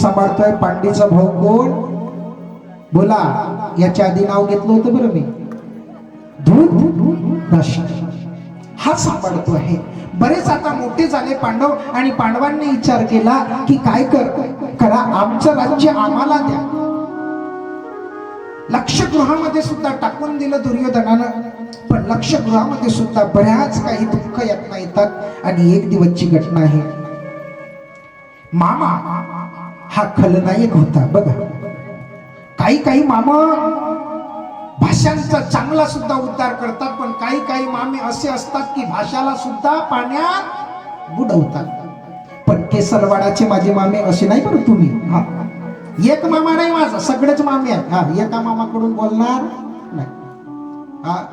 सांभाळतोय पांडीचा भाऊ कोण? बोला याच्या आधी नाव घेतलं होतं बरं मी. धूत हा सांभाळतो आहे. बरेच आता मोठे झाले पांडव आणि पांडवांनी विचार केला की काय कर? करा आमचं राज्य आम्हाला द्या. लक्षगृहामध्ये सुद्धा टाकून दिलं दुर्योधनानं. पण लक्षगृहामध्ये सुद्धा बऱ्याच काही दुःख यातना येतात आणि एक दिवसची घटना आहे. मामा हा खलनायक होता बघा. काही काही मामा भाषांचा चांगला सुद्धा उद्धार करतात पण काही काही मामे असे असतात की भाषाला सुद्धा पाण्यात बुडवतात. पण केसरवाडाचे माझे मामे असे नाही बरं तुम्ही. हा. एक मामा नाही माझा सगळेच मामे आहेत. हा एका मामाकडून बोलणार नाही. हा.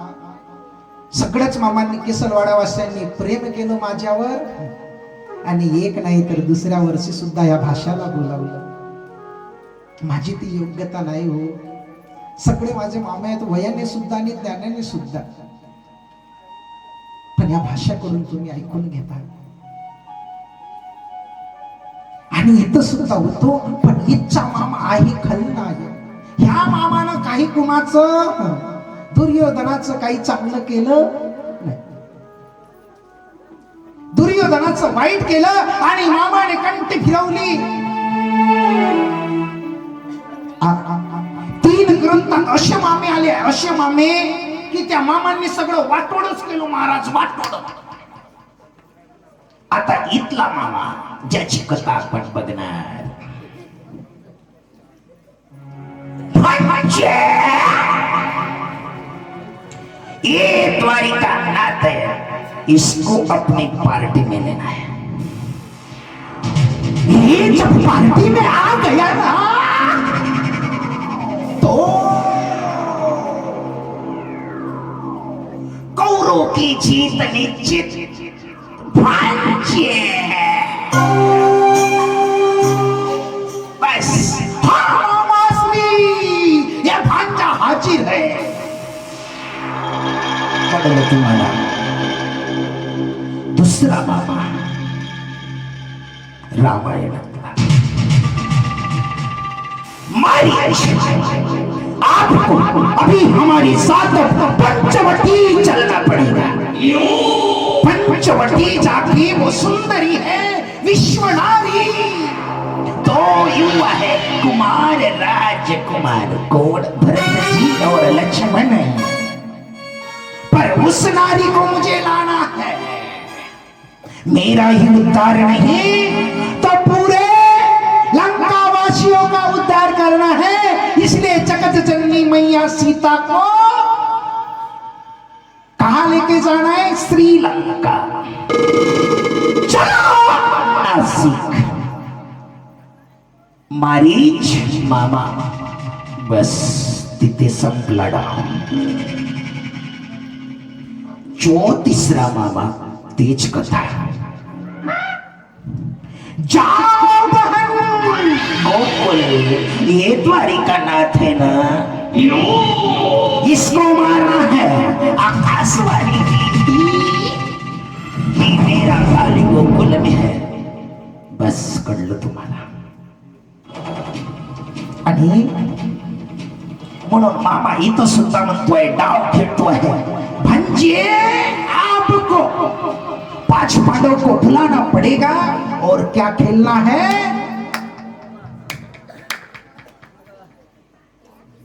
सगळ्याच मामांनी केसरवाडावासियांनी प्रेम केलं माझ्यावर. आणि एक नाही तर दुसऱ्या वर्षी सुद्धा या भाषाला बोलावलं. माझी ती योग्यता नाही हो. सगळे माझे मामे आहेत वयाने सुद्धा आणि ज्ञानाने सुद्धा. पण या भाषा करून तुम्ही ऐकून घेता. आणि इथं सुद्धा होतो पण इच्छा मामा आहे खलनायक. ह्या मामानं काही कुणाचं दुर्योधनाचं काही चांगलं केलं दुर्योधनाचं वाईट केलं आणि मामाने कंठी फिरवली. तीन ग्रंथात असे मामे आले असे मामे की त्या मामांनी सगळं वाटोडच केलं महाराज वाटोड आता इथला मामा ज्याची कथा आपण बघणार. म्हणजे ये द्वारिका नाथ इसको अपनी पार्टी में लेना है। ये जब पार्टी में आ गया ना तो कौरों की जीत निश्चित बस हा या है। पडलं तुम्हाला मामा रामायणातला आपको अभी हमारी साथ पंचवटी चलना पड़ेगा पंचवटी जाके वो सुंदरी है विश्वनारी तो युवा है कुमार राजकुमार कौन भरत जी और लक्ष्मण पर उस नारी को मुझे लाना है मेरा ही उद्धार नहीं तो पूरे लंका वासियों का उद्धार करना है। इसलिए जगत जननी मैया सीता को कहा लेके जाना है? श्रीलंका। चलो नासिक मारीच, मामा, बस तिथे संपला डाव जो तिसरा मामा। तेच कथा जाओ बहन। गोकुल ये द्वारिका नाथ है ना? इसको मारना है, आकाशवाणी ही मेरा काली गोकुल में है। बस कळलं तुम्हाला आणि म्हणून मामा इथं सुद्धा म्हणतोय डाव खेळतोय आपको। पांच पांडव को बुलाना पड़ेगा। और क्या खेलना है?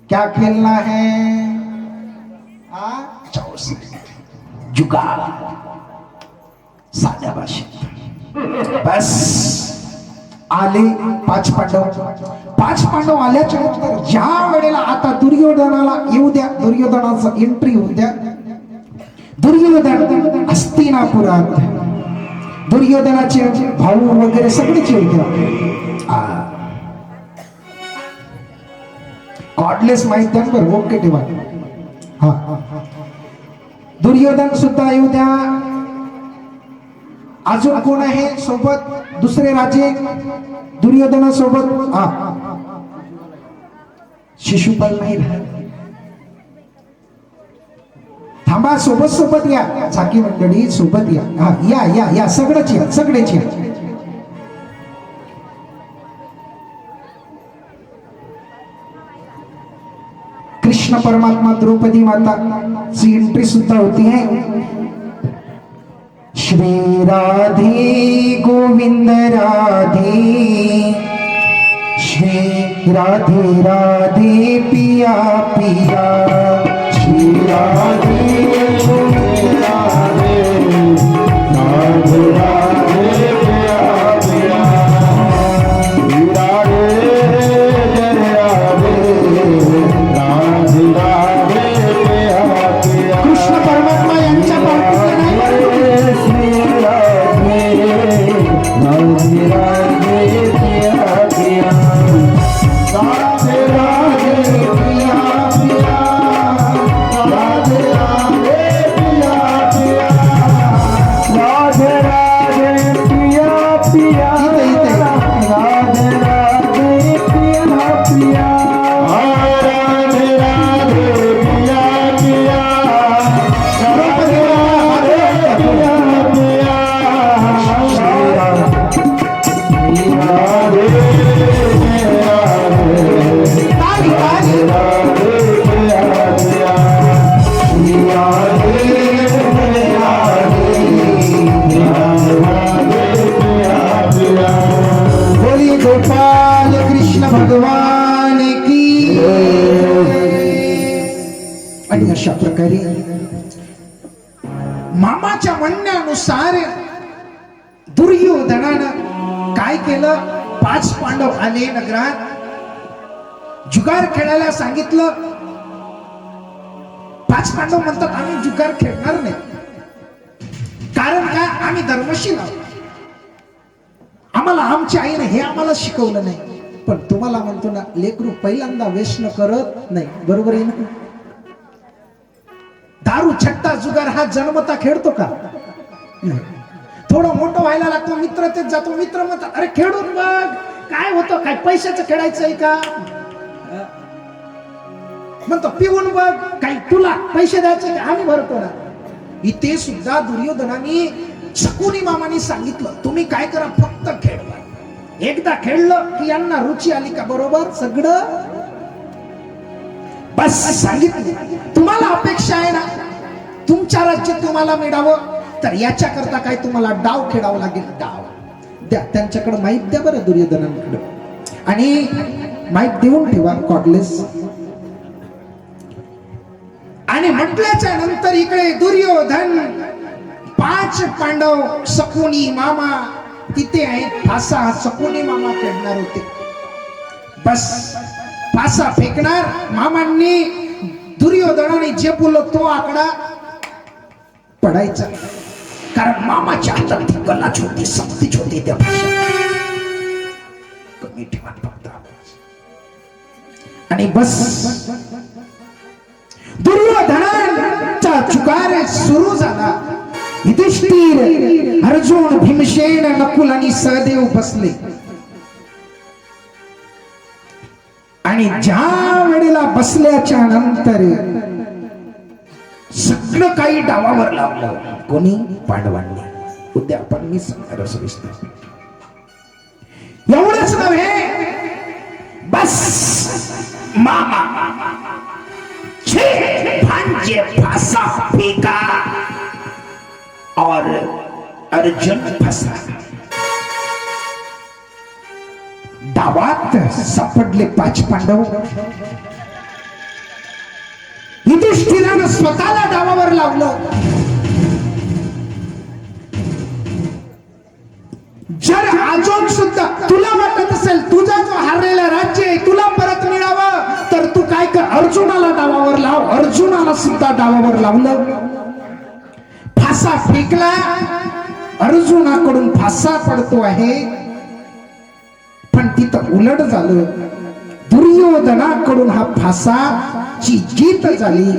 क्या खेलना है? जुगाड। साध्या भाषेत बस। आले पाच पांडव। पाच पांडव आल्याच्यानंतर ज्या वेळेला आता दुर्योधनाला येऊ द्या दुर्योधनाचा एंट्री होऊ द्या दुर्योधन हस्तिनापुरात दुर्योधनाचे भाऊ वगैरे सगळेच येऊ द्या कॉडलेस माहीत त्यांवर ओके ठेवा. हा. दुर्योधन सुद्धा येऊ द्या. अजून कोण आहे सोबत? दुसरे राजे? दुर्योधना सोबत हा शिशुपाल नाही राहत. थांबा सोबत सोबत या. चाकी मंडळी सोबत या. हा या या या. सगळंच या सगळेच या. कृष्ण परमात्मा द्रौपदी माता ची एंट्री सुद्धा होती आहे श्री राधे गोविंद राधे. श्री राधे राधे पिया पिया. श्री राधे. पिया अशा प्रकारे मामाच्या म्हणण्यानुसार दुर्योधनानं काय केलं? पाच पांडव आले नगरात. जुगार खेळायला सांगितलं. पाच पांडव म्हणतात आम्ही जुगार खेळणार नाही. कारण काय? आम्ही धर्मशील आम्हाला आमच्या आईने हे आम्हाला शिकवलं नाही. पण तुम्हाला म्हणतो ना लेकरू पहिल्यांदा व्यसन करत नाही. बरोबर आहे ना? दारू छट्टा जुगार हा जन्मता खेळतो का? थोडं मोठं व्हायला लागतो मित्र तेच जातो मित्र म्हणतात अरे खेळून बघ काय होतं काय पैशाचं खेळायचंय का? म्हणतो पिऊन बघ काही तुला पैसे द्यायचे आम्ही भरतो ना. इथे सुद्धा दुर्योधनाने शकुनी मामाने सांगितलं तुम्ही काय करा फक्त खेळवा. एकदा खेळलं की यांना रुची आली का बरोबर? सगळं बस सांगितलं. तुम्हाला अपेक्षा आहे ना? तुमच्या राज्य तुम्हाला मिळावं तर याच्या करता काय तुम्हाला डाव खेळावं लागेल? डाव. द्या त्यांच्याकडे माहीत द्या बरं दुर्योधनांकडे. आणि माहीत देऊन ठेवा कॉडलेस आणि म्हटल्याच्या नंतर इकडे दुर्योधन पाच पांडव सकुनी मामा तिथे आहेत. फासा सकुनी मामा खेळणार होते. बस. पासा फेकणार? मामांनी दुर्योधनाने जे बोललो तो आकडा पडायचा. कारण मामाच्या हातात ती कलाच होती सक्तीच होती त्या कमी ठेवा फक्त आणि बस. दुर्योधनाचा चुकार सुरू झाला. युधिष्ठिर अर्जुन भीमसेन नकुल आणि सहदेव बसले. आणि ज्या वेळेला बसल्याच्या नंतर सगळं काही डावावर लावलं कोणी? पांडवांनी. उद्या आपण मी सांगणार सविस्तर एवढंच नव्हे बस. मामा. छे भांजे फासा फेका. और अर्जुन फसा. सापडले पाच पांडव. युधिष्ठिरानं स्वतःला डावावर लावलं. जर आजोग सुद्धा तुला वाटत असेल तुझा जो हारलेला राज्य आहे तुला परत मिळावं तर तू काय कर? अर्जुनाला डावावर लाव. अर्जुनाला सुद्धा डावावर लावलं. फासा फेकला. अर्जुनाकडून फासा पडतो आहे. तिथं उलट झालं. दुर्योधनाकडून हा फासाची जीत झाली.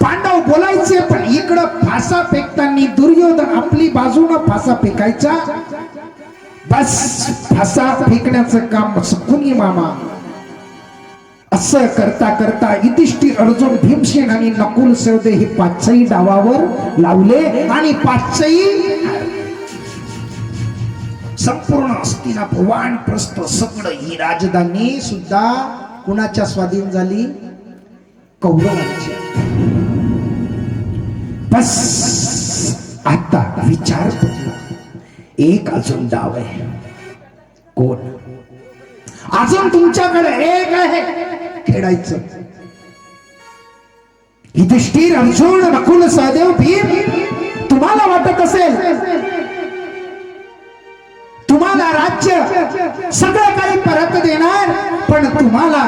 पांडव बोलायचे पण इकडं फासा फेकताना दुर्योधन आपली बाजूनं फासा फेकायचा. बस फासा फेकण्याचं काम सुकुनी मामा. असं करता करता युधिष्ठिर अर्जुन भीमसेन आणि नकुल सहदेव हे पाचही डावावर लावले आणि पाचही संपूर्ण हस्तिनापूर वानप्रस्थ सगळं. ही राजधानी सुद्धा कुणाच्या स्वाधीन झाली? कौरवांची बस. आता विचार एक अजून डाव आहे. कोण? अजून तुमच्याकडे एक आहे. खेळायचं. युधिष्ठिर अर्जुन नकुल सहदेव भीम तुम्हाला वाटत असेल तुम्हाला राज्य सगळं काही परत देणार पण तुम्हाला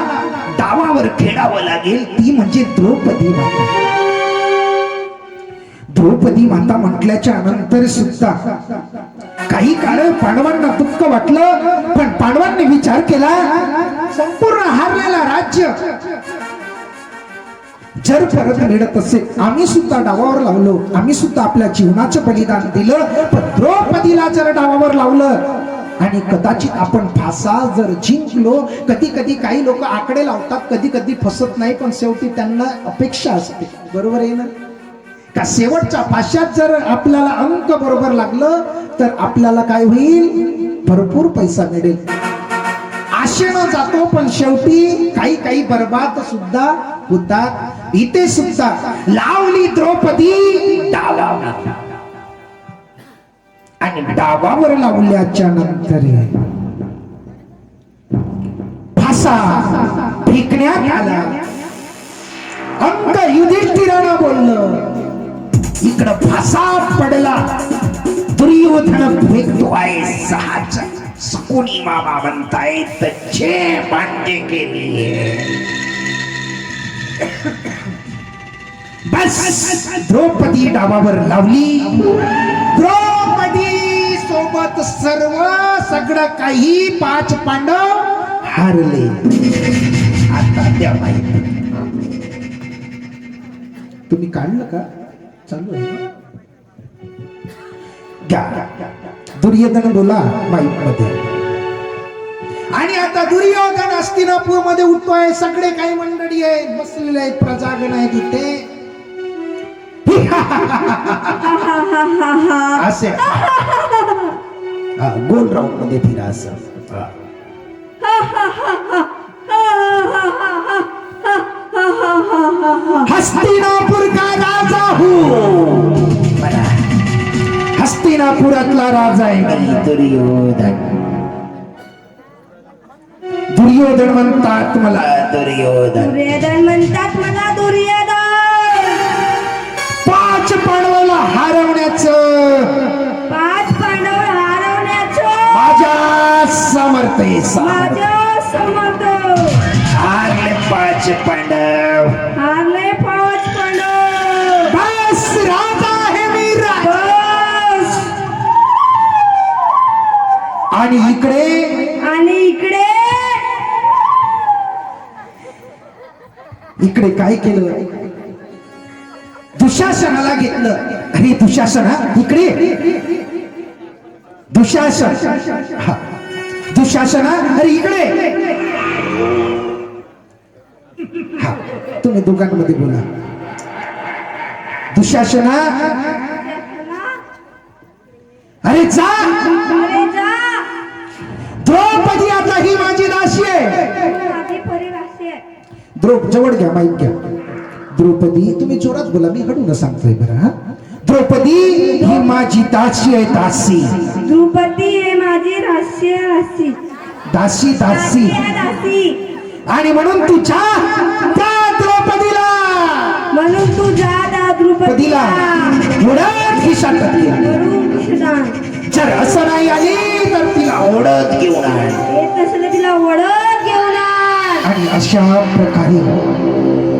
डावावर खेळावं लागेल ती म्हणजे द्रौपदी माता. द्रौपदी माता म्हटल्याच्या नंतर सुद्धा काही काळ पांडवांना दुःख वाटलं पण पांडवांनी विचार केला संपूर्ण हारलेला राज्य जर परत मिळत असे आम्ही सुद्धा डावावर लावलो आम्ही सुद्धा आपल्या जीवनाचं बलिदान दिलं पण द्रौपदीला जर डावावर लावलं आणि कदाचित आपण फासा जर जिंकलो कधी कधी काही लोक आकडे लावतात कधी कधी फसत नाही पण शेवटी त्यांना अपेक्षा असते. बरोबर आहे ना? का शेवटच्या फाशात जर आपल्याला अंक बरोबर लागलं तर आपल्याला काय होईल? भरपूर पैसा मिळेल. आशेनं जातो पण शेवटी काही काही बर्बाद सुद्धा होतात इथे सुद्धा लावली द्रौपदी डावावर आणि डावावर लावल्याच्या नंतर. फासा फेकण्यात आला. अंक युधिष्ठिरानं बोललं इकडं फासा पडला. दुर्योधन फेकतो आहे सहाचा. सकुनी मामा म्हणताय तच्छे पांडे केली. बस द्रौपदी डावावर लावली. द्रौपदी सोबत सर्व सगळं काही पाच पांडव हारले. आता त्या माहिती तुम्ही काढलं का? चालू आहे दुर्योधन बोला माईकमध्ये आणि आता दुर्योधन हस्तिनापूरमध्ये उठतोय. सगळे काही मंडळी आहेत बसलेले आहेत प्रजागण आहेत इथे. असे. हा, गोल राऊंडमध्ये फिरा असं. हा. हस्तिनापुर का राजा हूँ. हस्तिनापुरातला राजा आहे. दुर्योधन. दुर्योधन म्हणतात मला दुर्योधन. दुर्योधन म्हणतात मला दुर्योधन. पाच पांडवाला हरवण्याचं. पाच पांडव हरवण्याचं. माझ्या समर्थ माझ्या समर्थ हारले पाच पांडव. हारले पाच पांडव. बस राजा आहे मी राजा. बस. आणि इकडे? आणि इकडे? इकडे काय केलं? दुशासनाला घेतलं. अरे दुशासना इकडे. दुशासन. हा. दुशासना अरे इकडे. हा. तुम्ही दुकानमध्ये बोला. दुशासना द्रौप जवळ घ्या माईक घ्या. द्रौपदी तुम्ही जोरात बोला मी हळून सांगतोय बरं हा? द्रौपदी ही माझी दासी आहे दासी. द्रुपदी हे माझी राशी राशी दासी दासी. आहे दासी. आणि म्हणून तू जा त्या द्रौपदीला. म्हणून तू जा त्या द्रौपदीला. उडत खिशात. जर असं नाही आली तर तिला ओढत घेऊन नसलं तिला ओळख घेऊन आणि अशा प्रकारे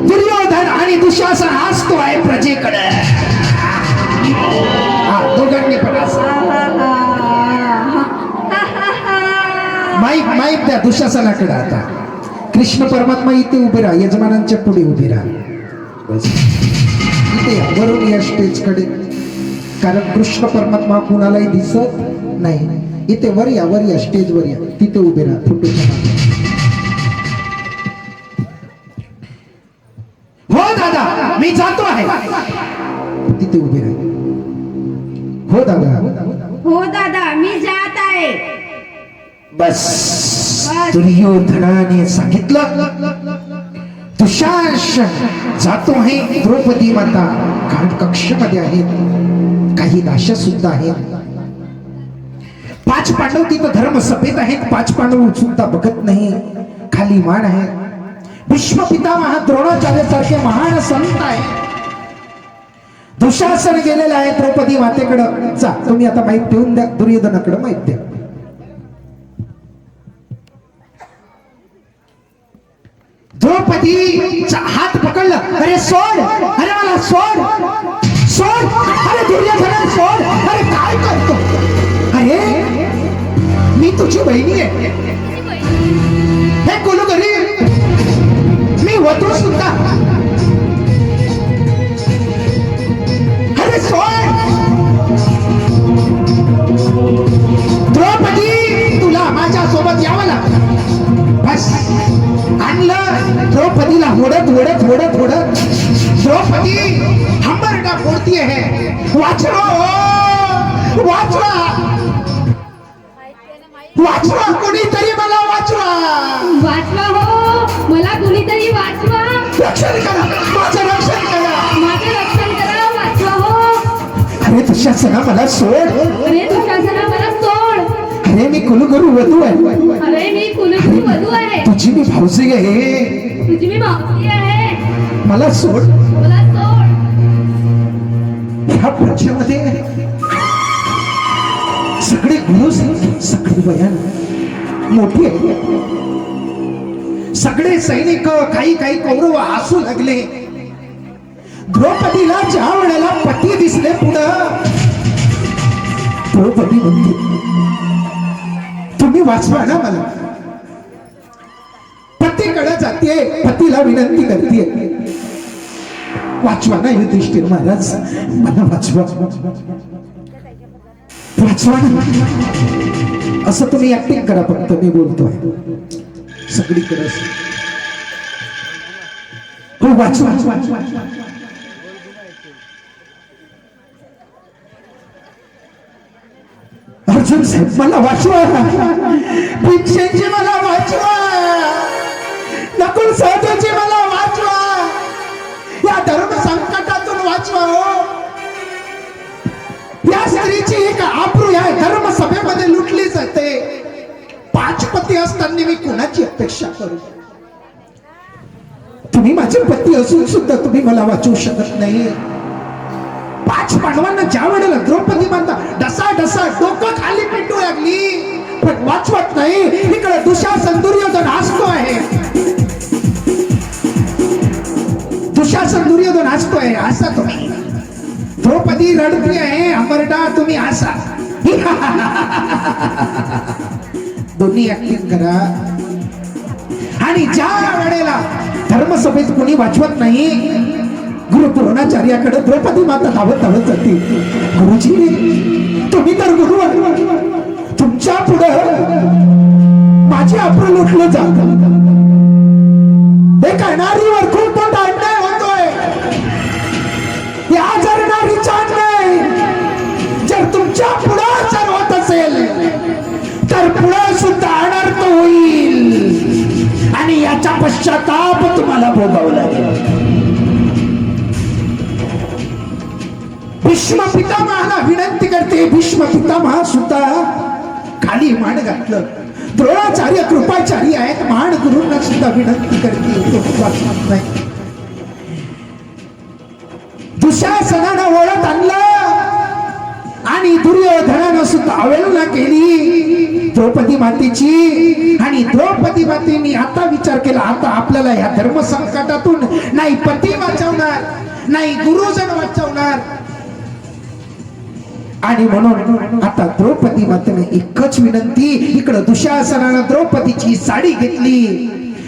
दुर्योधन आणि दुशासन असतो आहे प्रजेकडे. हा दोघांनी पण माईक माईक द्या दुशासनाकडे आता. कृष्ण परमात्मा इथे उभे राहा यजमानांच्या पुढे उभे राहा. इथे या वरून या स्टेजकडे कारण कृष्ण परमात्मा कुणालाही दिसत नाही. इथे वर या वर या स्टेज वर या. तिथे उभे राहा फोटोच्या मी जातो आहे. तिथे उभे राहा. हो दादा. हो दादा मी जात आहे. बस. दुर्योधनाने सांगितलं. तू दुशासन जातो आहे द्रौपदी माता. कारण कक्षमध्ये आहेत. काही दाशा सुद्धा आहेत. पाच पांडव तिथं धर्म सभेत आहेत. पाच पांडव सुद्धा बघत नाही. खाली मान आहे भीष्म पितामह द्रोणाचार्य सारखे महान संत आहे. दुशासन गेलेलं आहे द्रौपदी मातेकडं. जा तुम्ही आता माहीत ठेवून द्या दुर्योधनाकडे माहीत द्या. द्रौपदीचा हात पकडला अरे सोड अरे मला सोड सोड अरे दुर्योधन सोड अरे काय करतो? अरे मी तुझी बहिणी आहे. हे कोलू घरी सुद्धा. अरे सोय द्रौपदी तुला माझ्या सोबत यावं लागलं बस. आणलं. द्रौपदीला ओढत ओढत ओढत ओढत. द्रौपदी हंबरडा फोडती आहे वाचवा हो! वाचवा वाचवा. सणा मला सोड. अरे दुशासना मला सोड. अरे मी कुलगुरू वधू आहे. अरे मी कुलगुरू वधू आहे. तुझी मी भाऊजी आहे. तुझी मी मावशी आहे. मला सोड. मला सोड. ह्या प्रजेमध्ये सगळे गुरु सगळे बयान. मोठी. आहे सगळे सैनिक काही काही कौरव हसू लागले. द्रौपदीला ज्या वेळेला पती दिसले पुढं द्रौपदी म्हणते तुम्ही वाचवा ना मला. पतीकडे जाते पतीला विनंती करते वाचवा ना युधिष्ठिर महाराज. मला वाचवा. वाचवा ना. असं तुम्ही ऍक्टिंग करा फक्त मी बोलतोय. सगळीकडे. असं. हो वाचवा. मला वाचवा. भिक्षेची मला वाचवा. नकुल सहदेवची मला वाचवा. या धर्म संकटातून वाचवा हो. या स्त्रीची एक आबरू या धर्म सभेमध्ये लुटली जाते. पाच पती असताना मी कोणाची अपेक्षा करू? तुम्ही माझे पती असून सुद्धा तुम्ही मला वाचवू शकत नाही. पाच पांडवांना ज्या वेळेला द्रौपदी माता डसा डसा डोकं खाली पिटू लागली. पण वाचवत नाही. इकडे दुशासन दुर्योधन हसतो आहे. दुशासन दुर्योधन आहे. हसा तुम्ही. द्रौपदी रडती आहे. अमरडा तुम्ही हसा. दोन्ही ऍक्टिंग करा. आणि ज्या वेळेला धर्मसभेत कोणी वाचवत नाही गुरु द्रोणाचार्याकडे द्रौपदी माता धावत धावत जाते. गुरुजी तुम्ही तर गुरु तुमच्यापुढे माझे आपण लुटलं जात. एका नारीवर खूप मोठा अन्याय होतोय. या जर नारीचा अन्याय जर तुमच्यापुढे आचार होत असेल तर पुढे सुद्धा अनर्थ होईल. आणि याचा पश्चाताप तुम्हाला भोगावं लागेल. भीष्म पितामहाला विनंती करते भीष्म पितामहा सुद्धा खाली मान घातलं. द्रोणाचार्य कृपाचार्य आहेत मान गुरुंना सुद्धा विनंती करते दुशासनानं ओळख आणलं आणि दुर्योधनानं सुद्धा अवहेलना केली. द्रौपदी मातेची आणि द्रौपदी मातेने आता विचार केला आता आपल्याला या धर्म संकटातून नाही पती वाचवणार नाही गुरुजन वाचवणार आणि म्हणून आता द्रौपदी मातेने एकच विनंती इकडं दुशासनानं द्रौपदीची साडी घेतली.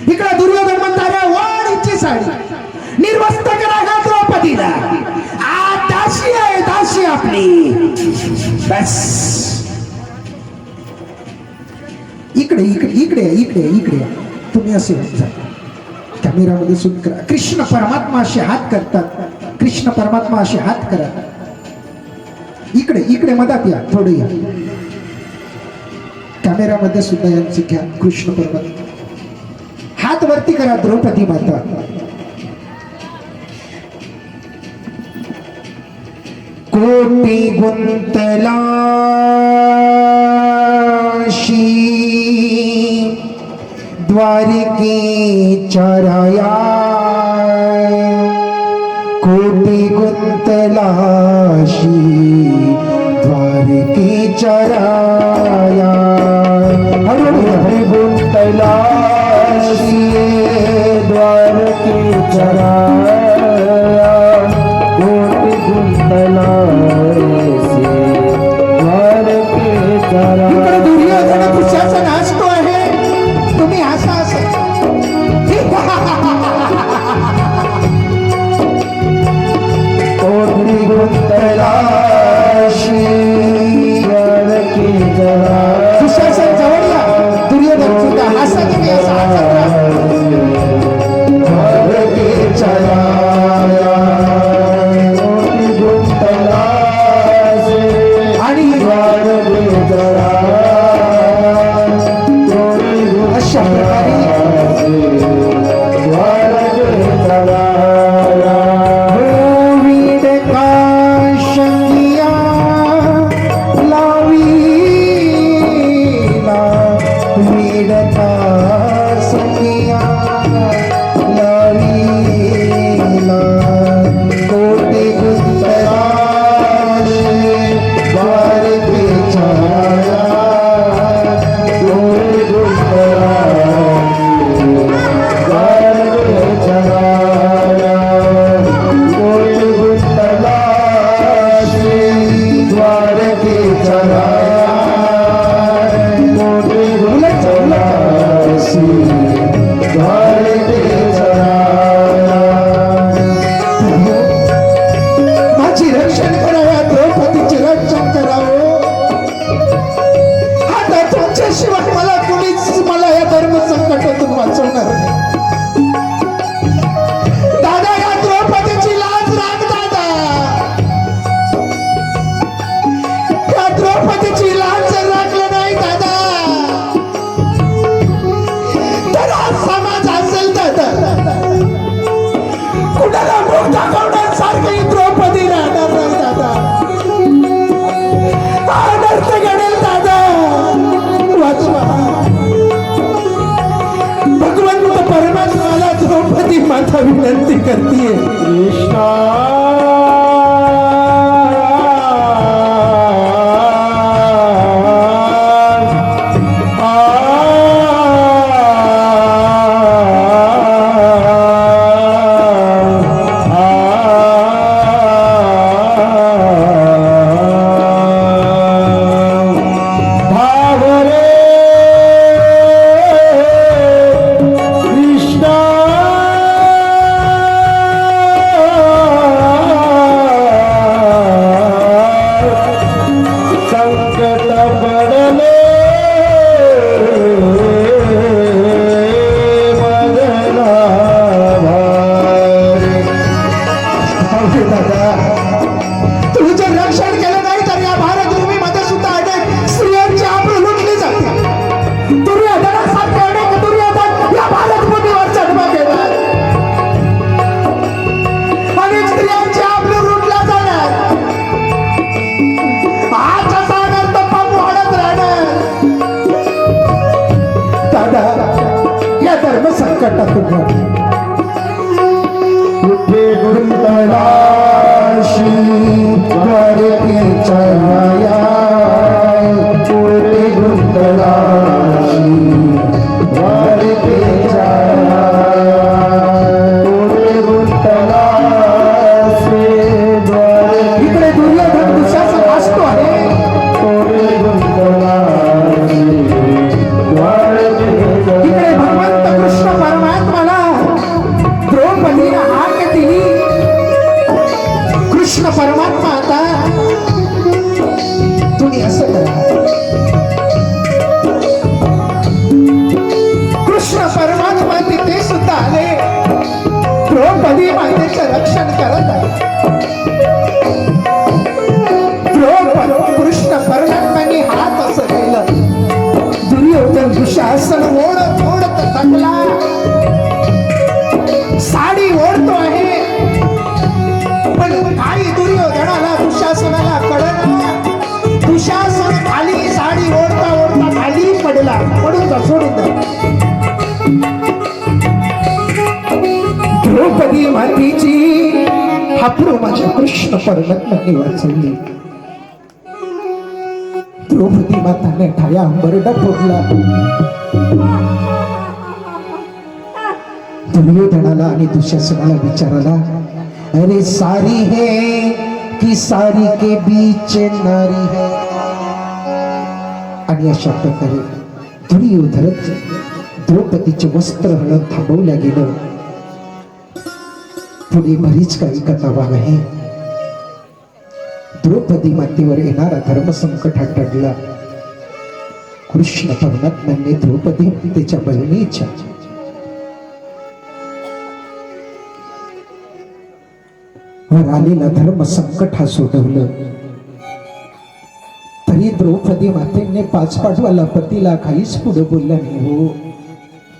इकडं दुर्योधन म्हणतात वाडीची साडी. निर्वस्त करा का द्रौपदीला. दाशी आहे दाशी आपली. बस. इकडे इकडे इकडे इकडे इकडे. तुम्ही असे जा. कॅमेरामध्ये सुट करा. कृष्ण परमात्मा असे हात करतात. कृष्ण परमात्मा असे हात करतात. इकडे इकडे मधात या थोडं या. कॅमेरामध्ये सुद्धा यांचं घ्या कृष्ण पर्वत हात वरती करा द्रौपदी माता. कोटी गुंतलाशी द्वारिकी चराया. कोटी गुंतलाशी चराया हरि हरि गुण कैलाशी द्वार की चराया। अपूर्व माझ्या कृष्ण परमात्म्याने वाचवली द्रौपदी माताने ठाया बरडा फोडला. दुर्योधनाला आणि दुशासनाला विचाराला अरे सारी है की सारी के बीच नारी है? आणि अशा प्रकारे दुर्योधन द्रौपदीचे वस्त्र हळद थांबवल्या गेलं. पुढे बरीच काही कथा आहे. द्रौपदी मातेवर येणारा धर्म संकट हा कृष्ण परमात्म्याने द्रौपदी त्याच्या बहिणीच्या वर आलेला धर्म संकट हा सोडवलं. तरी द्रौपदी मातेने पाच पाठवाला पतीला काहीच पुढे बोलला नाही हो.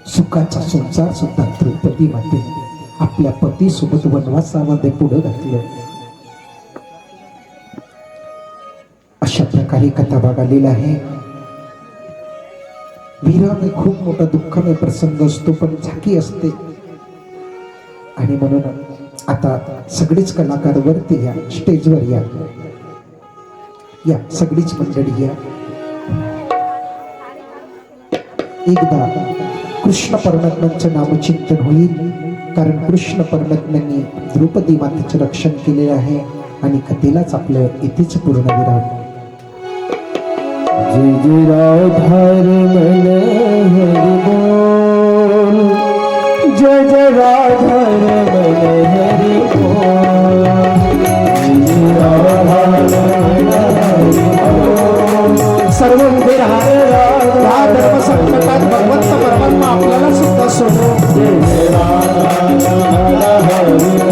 सुखाचा संसार सुद्धा द्रौपदी मातेने आपल्या पती सोबत वनवासामध्ये पुढे घातलं. अशा प्रकारे कथा बघालेला आलेला आहे वीराने खूप मोठा दुःखमय प्रसंग असतो पण झाकी असते. आणि म्हणून आता सगळेच कलाकार वरती या स्टेजवर या. या सगळीच मंडळी या. एकदा कृष्ण परमात्म्यांचं नामचिंतन होईल. कारण कृष्ण परमात्म्यांनी द्रौपदी मातेचं रक्षण केले आहे आणि कथेलाच आपलं इथेच पूर्ण विराम. जय जय राधार मन हरि बोल. जय जय राधार मन हरि बोल. सर्व उभे राहा या धर्म संकटात भगवंत परमात्मा आपल्याला सुद्धा सोडो जय जय राधार मन हरि